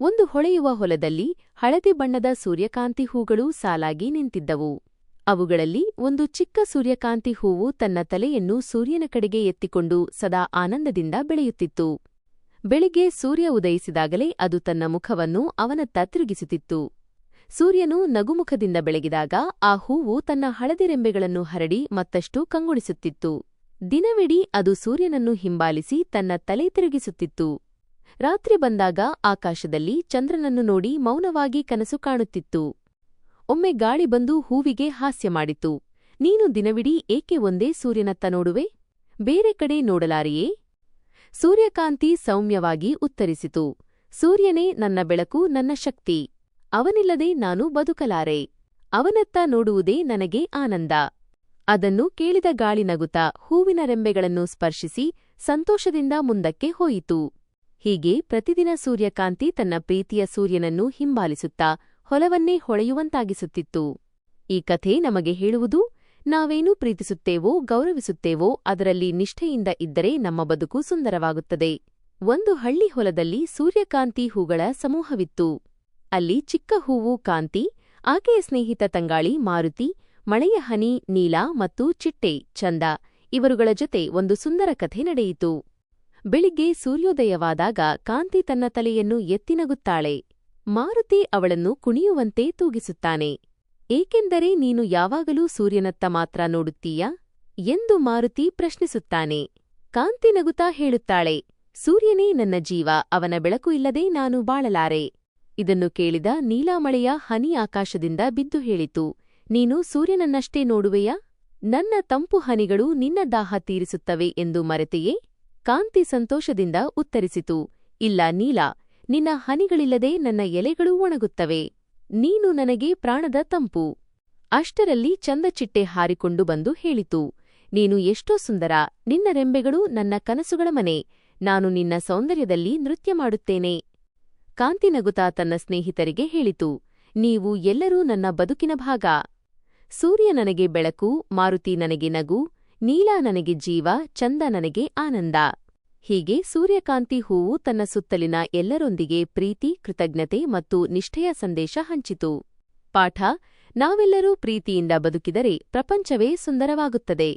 ಒಂದು ಹೊಳೆಯುವ ಹೊಲದಲ್ಲಿ ಹಳದಿ ಬಣ್ಣದ ಸೂರ್ಯಕಾಂತಿ ಹೂಗಳು ಸಾಲಾಗಿ ನಿಂತಿದ್ದವು. ಅವುಗಳಲ್ಲಿ ಒಂದು ಚಿಕ್ಕ ಸೂರ್ಯಕಾಂತಿ ಹೂವು ತನ್ನ ತಲೆಯನ್ನು ಸೂರ್ಯನ ಕಡೆಗೆ ಎತ್ತಿಕೊಂಡು ಸದಾ ಆನಂದದಿಂದ ಬೆಳೆಯುತ್ತಿತ್ತು. ಬೆಳಿಗ್ಗೆ ಸೂರ್ಯ ಉದಯಿಸಿದಾಗಲೇ ಅದು ತನ್ನ ಮುಖವನ್ನು ಅವನತ್ತ ತಿರುಗಿಸುತ್ತಿತ್ತು. ಸೂರ್ಯನು ನಗುಮುಖದಿಂದ ಬೆಳಗಿದಾಗ ಆ ಹೂವು ತನ್ನ ಹಳದಿ ರೆಂಬೆಗಳನ್ನು ಹರಡಿ ಮತ್ತಷ್ಟು ಕಂಗೊಳಿಸುತ್ತಿತ್ತು. ದಿನವಿಡೀ ಅದು ಸೂರ್ಯನನ್ನು ಹಿಂಬಾಲಿಸಿ ತನ್ನ ತಲೆ ತಿರುಗಿಸುತ್ತಿತ್ತು. ರಾತ್ರಿ ಬಂದಾಗ ಆಕಾಶದಲ್ಲಿ ಚಂದ್ರನನ್ನು ನೋಡಿ ಮೌನವಾಗಿ ಕನಸು ಕಾಣುತ್ತಿತ್ತು. ಒಮ್ಮೆ ಗಾಳಿ ಬಂದು ಹೂವಿಗೆ ಹಾಸ್ಯ ಮಾಡಿತು. ನೀನು ದಿನವಿಡೀ ಏಕೆ ಒಂದೇ ಸೂರ್ಯನತ್ತ ನೋಡುವೆ? ಬೇರೆ ಕಡೆ ನೋಡಲಾರಿಯೇ? ಸೂರ್ಯಕಾಂತಿ ಸೌಮ್ಯವಾಗಿ ಉತ್ತರಿಸಿತು. ಸೂರ್ಯನೇ ನನ್ನ ಬೆಳಕು, ನನ್ನ ಶಕ್ತಿ. ಅವನಿಲ್ಲದೆ ನಾನು ಬದುಕಲಾರೆ. ಅವನತ್ತ ನೋಡುವುದೇ ನನಗೆ ಆನಂದ. ಅದನ್ನು ಕೇಳಿದ ಗಾಳಿ ನಗುತ್ತಾ ಹೂವಿನ ರೆಂಬೆಗಳನ್ನು ಸ್ಪರ್ಶಿಸಿ ಸಂತೋಷದಿಂದ ಮುಂದಕ್ಕೆ ಹೋಯಿತು. ಹೀಗೆ ಪ್ರತಿದಿನ ಸೂರ್ಯಕಾಂತಿ ತನ್ನ ಪ್ರೀತಿಯ ಸೂರ್ಯನನ್ನು ಹಿಂಬಾಲಿಸುತ್ತಾ ಹೊಲವನ್ನೇ ಹೊಳೆಯುವಂತಾಗಿಸುತ್ತಿತ್ತು. ಈ ಕಥೆ ನಮಗೆ ಹೇಳುವುದು, ನಾವೇನು ಪ್ರೀತಿಸುತ್ತೇವೋ, ಗೌರವಿಸುತ್ತೇವೋ, ಅದರಲ್ಲಿ ನಿಷ್ಠೆಯಿಂದ ಇದ್ದರೆ ನಮ್ಮ ಬದುಕು ಸುಂದರವಾಗುತ್ತದೆ. ಒಂದು ಹಳ್ಳಿ ಹೊಲದಲ್ಲಿ ಸೂರ್ಯಕಾಂತಿ ಹೂಗಳ ಸಮೂಹವಿತ್ತು. ಅಲ್ಲಿ ಚಿಕ್ಕ ಹೂವು ಕಾಂತಿ, ಆಕೆಯ ಸ್ನೇಹಿತ ತಂಗಾಳಿ ಮಾರುತಿ, ಮಳೆಯ ಹನಿ, ನೀಲ ಮತ್ತು ಚಿಟ್ಟೆ, ಚಂದ, ಇವರುಗಳ ಜೊತೆ ಒಂದು ಸುಂದರ ಕಥೆ ನಡೆಯಿತು. ಬೆಳಿಗ್ಗೆ ಸೂರ್ಯೋದಯವಾದಾಗ ಕಾಂತಿ ತನ್ನ ತಲೆಯನ್ನು ಎತ್ತಿನಗುತ್ತಾಳೆ ಮಾರುತಿ ಅವಳನ್ನು ಕುಣಿಯುವಂತೆ ತೂಗಿಸುತ್ತಾನೆ. ಏಕೆಂದರೆ ನೀನು ಯಾವಾಗಲೂ ಸೂರ್ಯನತ್ತ ಮಾತ್ರ ನೋಡುತ್ತೀಯಾ? ಎಂದು ಮಾರುತಿ ಪ್ರಶ್ನಿಸುತ್ತಾನೆ. ಕಾಂತಿ ನಗುತ್ತಾ ಹೇಳುತ್ತಾಳೆ, ಸೂರ್ಯನೇ ನನ್ನ ಜೀವ, ಅವನ ಬೆಳಕು ಇಲ್ಲದೆ ನಾನು ಬಾಳಲಾರೆ. ಇದನ್ನು ಕೇಳಿದ ನೀಲಾಮಳೆಯ ಹನಿ ಆಕಾಶದಿಂದ ಬಿದ್ದು ಹೇಳಿತು, ನೀನು ಸೂರ್ಯನನ್ನಷ್ಟೇ ನೋಡುವೆಯಾ? ನನ್ನ ತಂಪು ಹನಿಗಳು ನಿನ್ನ ದಾಹ ತೀರಿಸುತ್ತವೆ ಎಂದು ಮರೆತೆಯೇ? ಕಾಂತಿ ಸಂತೋಷದಿಂದ ಉತ್ತರಿಸಿತು, ಇಲ್ಲ ನೀಲ, ನಿನ್ನ ಹನಿಗಳಿಲ್ಲದೆ ನನ್ನ ಎಲೆಗಳೂ ಒಣಗುತ್ತವೆ, ನೀನು ನನಗೆ ಪ್ರಾಣದ ತಂಪು. ಅಷ್ಟರಲ್ಲಿ ಚಂದಚಿಟ್ಟೆ ಹಾರಿಕೊಂಡು ಬಂದು ಹೇಳಿತು, ನೀನು ಎಷ್ಟೋ ಸುಂದರ, ನಿನ್ನ ರೆಂಬೆಗಳು ನನ್ನ ಕನಸುಗಳ ಮನೆ, ನಾನು ನಿನ್ನ ಸೌಂದರ್ಯದಲ್ಲಿ ನೃತ್ಯ ಮಾಡುತ್ತೇನೆ. ಕಾಂತಿನಗುತಾ ತನ್ನ ಸ್ನೇಹಿತರಿಗೆ ಹೇಳಿತು, ನೀವು ಎಲ್ಲರೂ ನನ್ನ ಬದುಕಿನ ಭಾಗ. ಸೂರ್ಯ ನನಗೆ ಬೆಳಕು, ಮಾರುತಿ ನನಗೆ ನಗು, ನೀಲಾ ನನಗೆ ಜೀವ, ಚಂದ ನನಗೆ ಆನಂದ. ಹೀಗೆ ಸೂರ್ಯಕಾಂತಿ ಹೂವು ತನ್ನ ಸುತ್ತಲಿನ ಎಲ್ಲರೊಂದಿಗೆ ಪ್ರೀತಿ, ಕೃತಜ್ಞತೆ ಮತ್ತು ನಿಷ್ಠೆಯ ಸಂದೇಶ ಹಂಚಿತು. ಪಾಠ, ನಾವೆಲ್ಲರೂ ಪ್ರೀತಿಯಿಂದ ಬದುಕಿದರೆ ಪ್ರಪಂಚವೇ ಸುಂದರವಾಗುತ್ತದೆ.